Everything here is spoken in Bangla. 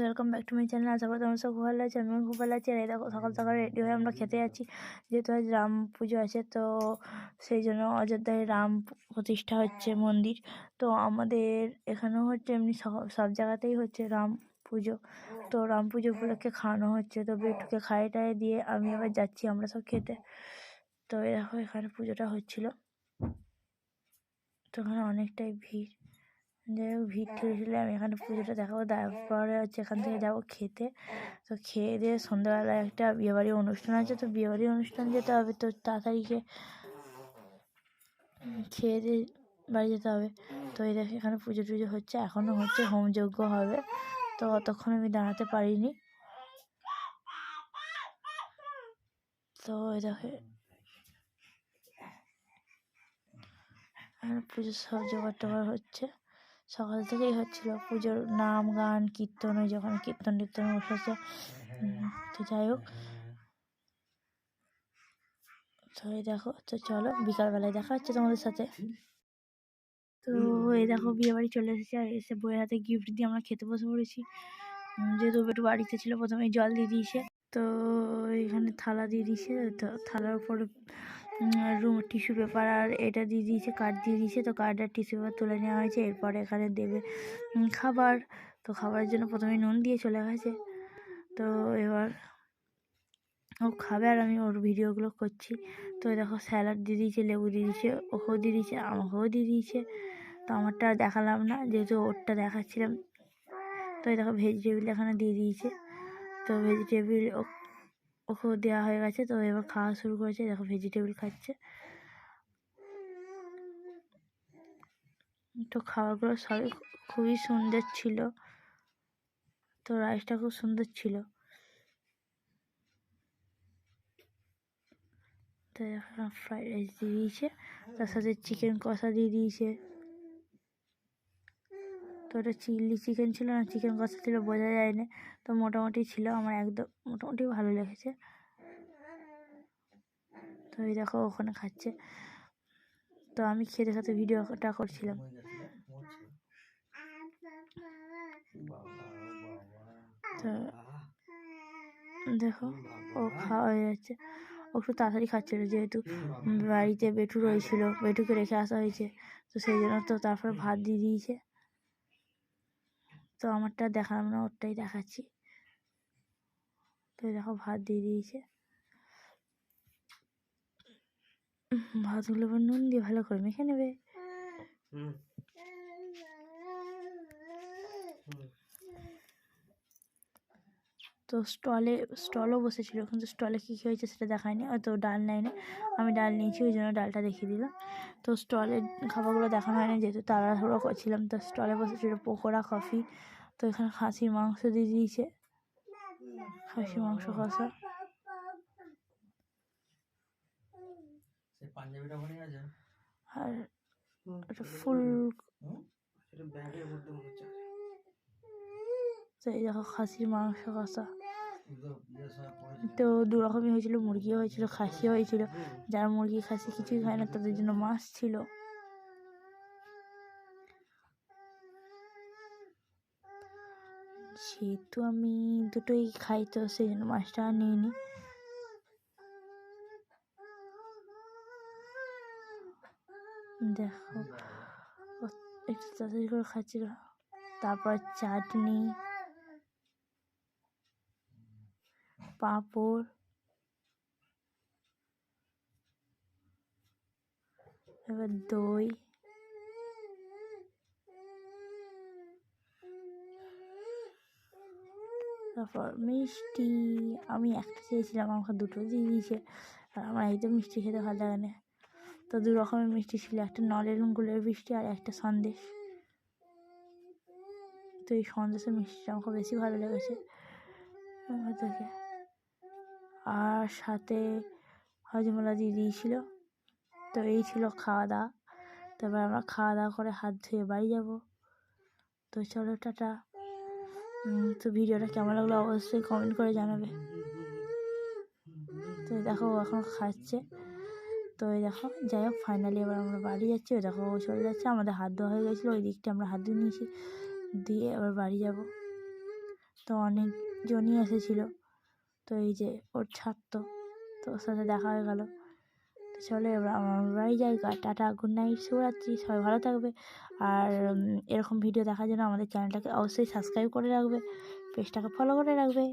Welcome back to my channel আশা করি তোমার সব ভালো আছে আমি খুব ভালো আছি। আর এই দেখো, সকাল সকাল রেডি হয়ে আমরা খেতে যাচ্ছি। যেহেতু আজ রাম পুজো আছে, তো সেই জন্য অযোধ্যায় রাম প্রতিষ্ঠা হচ্ছে মন্দির। তো আমাদের এখানেও হচ্ছে এমনি সব- জায়গাতেই হচ্ছে রাম পুজো। তো রাম পুজো উপলক্ষে খাওয়ানো হচ্ছে। তো বেটুকে খাইয়ে টাইয়ে দিয়ে আমি আবার যাচ্ছি আমরা সব খেতে। তো দেখো, এখানে পুজোটা হচ্ছিল। তো এখানে অনেকটাই ভিড়। যাই হোক ভিড় ঠেলে ঠেলে আমি এখানে পুজোটা দেখাবো। তারপরে হচ্ছে এখান থেকে যাব খেতে। তো খেয়ে দিয়ে সন্ধ্যাবেলায় একটা বিয়েবাড়ির অনুষ্ঠান আছে। তো বিয়েবাড়ির অনুষ্ঠান যেতে হবে তো তাড়াতাড়ি খেয়ে খেয়ে দিয়ে বাড়ি যেতে হবে। তো এই দেখে এখানে পুজো টুজো হচ্ছে। এখনও হচ্ছে হোমযজ্ঞ হবে। তো অতক্ষণ আমি দাঁড়াতে পারিনি। তো এই দেখে পুজোর সব জোগাড় টোগাড় হচ্ছে। সকাল থেকেই হচ্ছিল পুজোর নাম গান কীর্তন ওই যখন কীর্তন টীর্তন বসেছে। তো যাই হোক। তো এই দেখো তো চলো বিকালবেলায় দেখা হচ্ছে তোমাদের সাথে। তো এই দেখো বিয়ে বাড়ি চলে এসেছে আর এসে বইয়ের হাতে গিফট দিয়ে আমরা খেতে বসে পড়েছি। যেহেতু একটু বাড়িতে ছিল প্রথমে জল দিয়ে দিয়েছে। তো এখানে থালা দিয়ে দিয়েছে তো থালার উপরে রুম টিস্যু পেপার আর এটা দিয়ে দিয়েছে কার্ড দিয়ে দিয়েছে, তো কার্ড আর টিস্যু পেপার তুলে নেওয়া হয়েছে। এরপরে এখানে দেবে খাবার। তো খাবারের জন্য প্রথমে নুন দিয়ে চলে গেছে। তো এবার ও খাবে আর আমি ওর ভিডিওগুলো করছি। তো দেখো স্যালাড দিয়ে দিয়েছে, লেবু দিয়ে দিয়েছে, ওকেও দিয়ে দিয়েছে, আমাকেও দিয়ে দিয়েছে। তো আমারটা দেখালাম না, যেহেতু ওরটা দেখাচ্ছিলাম। তো দেখো ভেজিটেবিল এখানে দিয়ে দিয়েছে। তো ভেজিটেবিল ওকেও দেওয়া হয়ে গেছে। তো এবার খাওয়া শুরু করেছে। দেখো ভেজিটেবিল খাচ্ছে। তো খাবারগুলো সবই খুবই সুন্দর ছিল। তো রাইসটা খুব সুন্দর ছিল। তো এখন ফ্রাইড রাইস দিয়ে দিয়েছে। তার সাথে চিকেন কষা দিয়ে দিয়েছে। তো ওটা চিলি চিকেন ছিল না, চিকেন কষা ছিল বোঝা যায় না তো মোটামুটি ছিল, আমার একদম মোটামুটি ভালো লেগেছে। তো এই দেখো, ওখানে খাচ্ছে। তো আমি খেতে খেতে ভিডিওটা করছিলাম। তো দেখো, ও খাওয়া হয়ে যাচ্ছে। ও একটু তাড়াতাড়ি খাচ্ছিলো, যেহেতু বাড়িতে বেটু রয়েছিল বেটুকে রেখে আসা হয়েছে। তো সেই জন্য তো তারপরে ভাত দিয়ে দিয়েছে। তো আমারটা দেখালাম না, ওরটাই দেখাচ্ছি। তো দেখো, ভাত দিয়ে দিয়েছে। ভাত ভাতগুলো এবার নুন দিয়ে ভালো করে মেখে নেবে। তো স্টলে স্টলও বসেছিল। কিন্তু স্টলে কী কী হয়েছে সেটা দেখায়নি। হয়তো ডাল নেয়নি। আমি ডাল নিয়েছি ওই জন্য ডালটা দেখিয়ে দিলাম। তো স্টলের খাবারগুলো দেখানো হয়নি যেহেতু তাড়াহুড়ো করছিলাম তো স্টলে বসেছিল পকোড়া কফি। তো এখানে খাসির মাংস দিয়ে দিয়েছে। খাসির মাংস কষা। আর একটা ফুল তো এই দেখো খাসির মাংস কষা। তো দু রকমই হয়েছিল, মুরগিও হয়েছিল, খাসিও হয়েছিল। যারা মুরগি খাসি কিছুই খায় না, তাদের জন্য মাছ ছিল। সেহেতু আমি দুটোই খাই, তো সেই জন্য মাছটা আর নিইনি। দেখো একটু তাড়াতাড়ি করে খাচ্ছিল। তারপর চাটনি পাঁপড়। এবার দই। তারপর মিষ্টি। আমি একটা চেয়েছিলাম আমাকে দুটো দিয়ে দিয়েছে। আর আমার একদম মিষ্টি খেতে ভালো লাগে না। তো দু রকমের মিষ্টি ছিল, একটা নলেন গুলের মিষ্টি আর একটা সন্দেশ। তো এই সন্দেশের মিষ্টিটা আমাকে বেশি ভালো লেগেছে। থেকে আর সাথে হজমলা দিয়ে দিয়েছিল। তো এই ছিল খাওয়া দাওয়া তারপর আমরা খাওয়া দাওয়া করে হাত ধুয়ে বাড়ি যাব। তো চলো, টাটা। তো ভিডিওটা কেমন লাগল অবশ্যই কমেন্ট করে জানাবে। তো দেখো এখন খাচ্ছে। তো এই দেখো, যাই হোক ফাইনালি এবার আমরা বাড়ি যাচ্ছি। ওই দেখো চলে যাচ্ছে। আমাদের হাত ধোয়া হয়ে গেছিল, ওই দিকটা আমরা হাত ধুয়ে নিয়েছি। দিয়ে এবার বাড়ি যাব। তো অনেকজনই এসেছিল। তো এই যে ওর ছাত্র তো ওর সাথে দেখা হয়ে গেল। চলে এবার আমরাই যাই টাটা গুড নাইট শুভরাত্রি, সবাই ভালো থাকবে। আর এরকম ভিডিও দেখার জন্য আমাদের চ্যানেলটাকে অবশ্যই সাবস্ক্রাইব করে রাখবে পেজটাকে ফলো করে রাখবে।